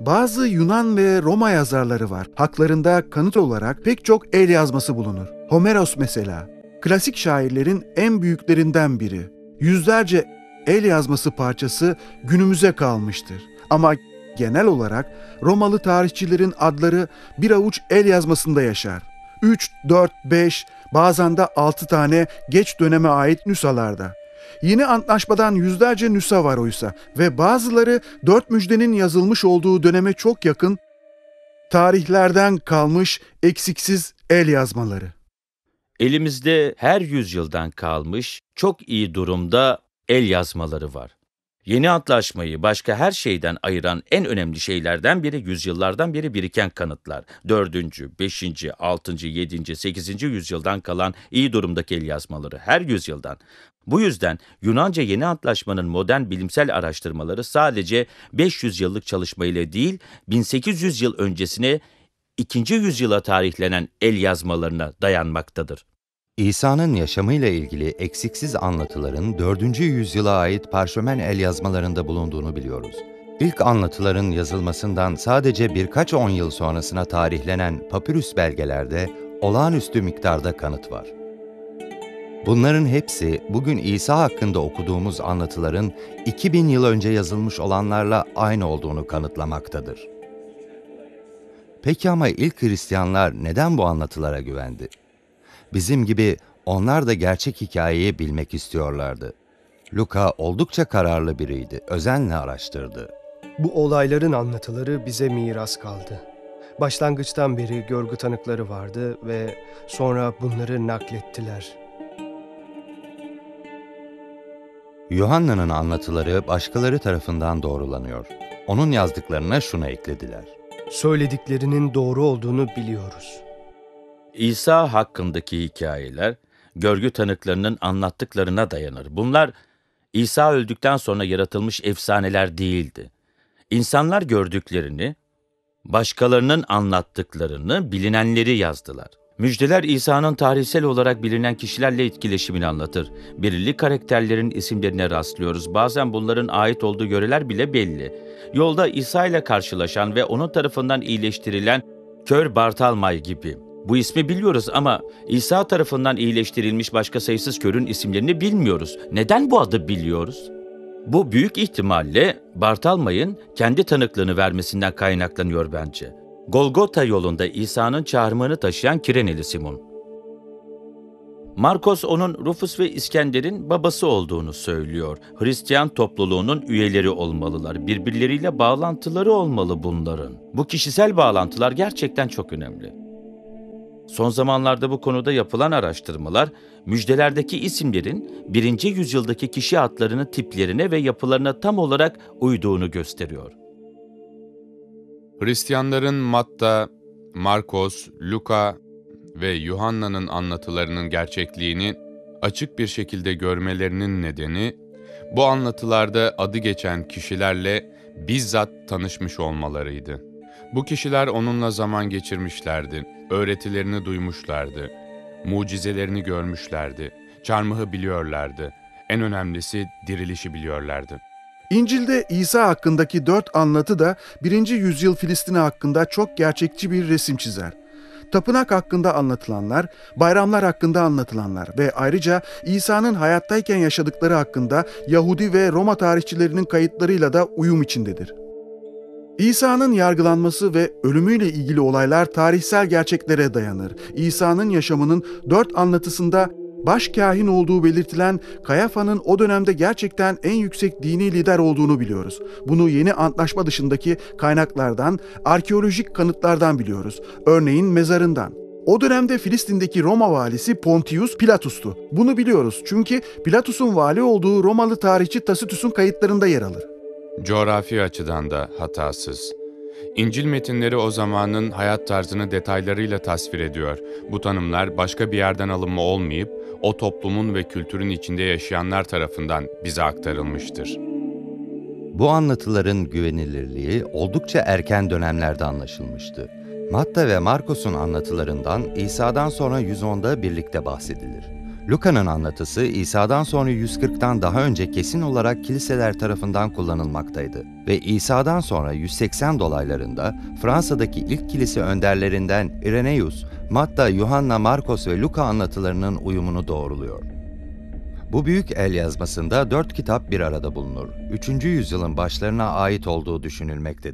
Bazı Yunan ve Roma yazarları var. Haklarında kanıt olarak pek çok el yazması bulunur. Homeros mesela. Klasik şairlerin en büyüklerinden biri. Yüzlerce el yazması parçası günümüze kalmıştır. Ama genel olarak Romalı tarihçilerin adları bir avuç el yazmasında yaşar. 3, 4, 5, bazen de 6 tane geç döneme ait nüshalarda. Yeni antlaşmadan yüzlerce nüsa var oysa ve bazıları dört müjdenin yazılmış olduğu döneme çok yakın tarihlerden kalmış eksiksiz el yazmaları. Elimizde her yüzyıldan kalmış çok iyi durumda el yazmaları var. Yeni antlaşmayı başka her şeyden ayıran en önemli şeylerden biri yüzyıllardan beri biriken kanıtlar. 4. 5. 6. 7. 8. yüzyıldan kalan iyi durumdaki el yazmaları her yüzyıldan. Bu yüzden Yunanca yeni antlaşmanın modern bilimsel araştırmaları sadece 500 yıllık çalışmayla değil 1800 yıl öncesine 2. yüzyıla tarihlenen el yazmalarına dayanmaktadır. İsa'nın yaşamıyla ilgili eksiksiz anlatıların 4. yüzyıla ait parşömen el yazmalarında bulunduğunu biliyoruz. İlk anlatıların yazılmasından sadece birkaç on yıl sonrasına tarihlenen papirüs belgelerde olağanüstü miktarda kanıt var. Bunların hepsi bugün İsa hakkında okuduğumuz anlatıların 2000 yıl önce yazılmış olanlarla aynı olduğunu kanıtlamaktadır. Peki ama ilk Hristiyanlar neden bu anlatılara güvendi? Bizim gibi onlar da gerçek hikayeyi bilmek istiyorlardı. Luka oldukça kararlı biriydi, özenle araştırdı. Bu olayların anlatıları bize miras kaldı. Başlangıçtan beri görgü tanıkları vardı ve sonra bunları naklettiler. Yuhanna'nın anlatıları başkaları tarafından doğrulanıyor. Onun yazdıklarına şunu eklediler. Söylediklerinin doğru olduğunu biliyoruz. İsa hakkındaki hikayeler, görgü tanıklarının anlattıklarına dayanır. Bunlar İsa öldükten sonra yaratılmış efsaneler değildi. İnsanlar gördüklerini, başkalarının anlattıklarını, bilinenleri yazdılar. Müjdeler İsa'nın tarihsel olarak bilinen kişilerle etkileşimini anlatır. Belirli karakterlerin isimlerine rastlıyoruz. Bazen bunların ait olduğu yöreler bile belli. Yolda İsa ile karşılaşan ve onun tarafından iyileştirilen Kör Bartalmay gibi. Bu ismi biliyoruz ama İsa tarafından iyileştirilmiş başka sayısız körün isimlerini bilmiyoruz. Neden bu adı biliyoruz? Bu büyük ihtimalle Bartalmay'ın kendi tanıklığını vermesinden kaynaklanıyor bence. Golgota yolunda İsa'nın çağrımını taşıyan Kireneli Simon. Markos onun Rufus ve İskender'in babası olduğunu söylüyor. Hristiyan topluluğunun üyeleri olmalılar. Birbirleriyle bağlantıları olmalı bunların. Bu kişisel bağlantılar gerçekten çok önemli. Son zamanlarda bu konuda yapılan araştırmalar, müjdelerdeki isimlerin birinci yüzyıldaki kişi adlarının tiplerine ve yapılarına tam olarak uyduğunu gösteriyor. Hristiyanların Matta, Markos, Luka ve Yuhanna'nın anlatılarının gerçekliğini açık bir şekilde görmelerinin nedeni, bu anlatılarda adı geçen kişilerle bizzat tanışmış olmalarıydı. Bu kişiler onunla zaman geçirmişlerdi, öğretilerini duymuşlardı, mucizelerini görmüşlerdi, çarmıhı biliyorlardı, en önemlisi dirilişi biliyorlardı. İncil'de İsa hakkındaki dört anlatı da 1. yüzyıl Filistin hakkında çok gerçekçi bir resim çizer. Tapınak hakkında anlatılanlar, bayramlar hakkında anlatılanlar ve ayrıca İsa'nın hayattayken yaşadıkları hakkında Yahudi ve Roma tarihçilerinin kayıtlarıyla da uyum içindedir. İsa'nın yargılanması ve ölümüyle ilgili olaylar tarihsel gerçeklere dayanır. İsa'nın yaşamının dört anlatısında baş kahin olduğu belirtilen Kayafa'nın o dönemde gerçekten en yüksek dini lider olduğunu biliyoruz. Bunu yeni antlaşma dışındaki kaynaklardan, arkeolojik kanıtlardan biliyoruz. Örneğin mezarından. O dönemde Filistin'deki Roma valisi Pontius Pilatus'tu. Bunu biliyoruz çünkü Pilatus'un vali olduğu Romalı tarihçi Tacitus'un kayıtlarında yer alır. Coğrafi açıdan da hatasız. İncil metinleri o zamanın hayat tarzını detaylarıyla tasvir ediyor. Bu tanımlar başka bir yerden alınma olmayıp o toplumun ve kültürün içinde yaşayanlar tarafından bize aktarılmıştır. Bu anlatıların güvenilirliği oldukça erken dönemlerde anlaşılmıştı. Matta ve Markos'un anlatılarından İsa'dan sonra 110'da birlikte bahsedilir. Luka'nın anlatısı İsa'dan sonra 140'tan daha önce kesin olarak kiliseler tarafından kullanılmaktaydı ve İsa'dan sonra 180 dolaylarında Fransa'daki ilk kilise önderlerinden Irenaeus, Matta, Yuhanna, Markos ve Luka anlatılarının uyumunu doğruluyor. Bu büyük el yazmasında dört kitap bir arada bulunur. 3. yüzyılın başlarına ait olduğu düşünülmektedir.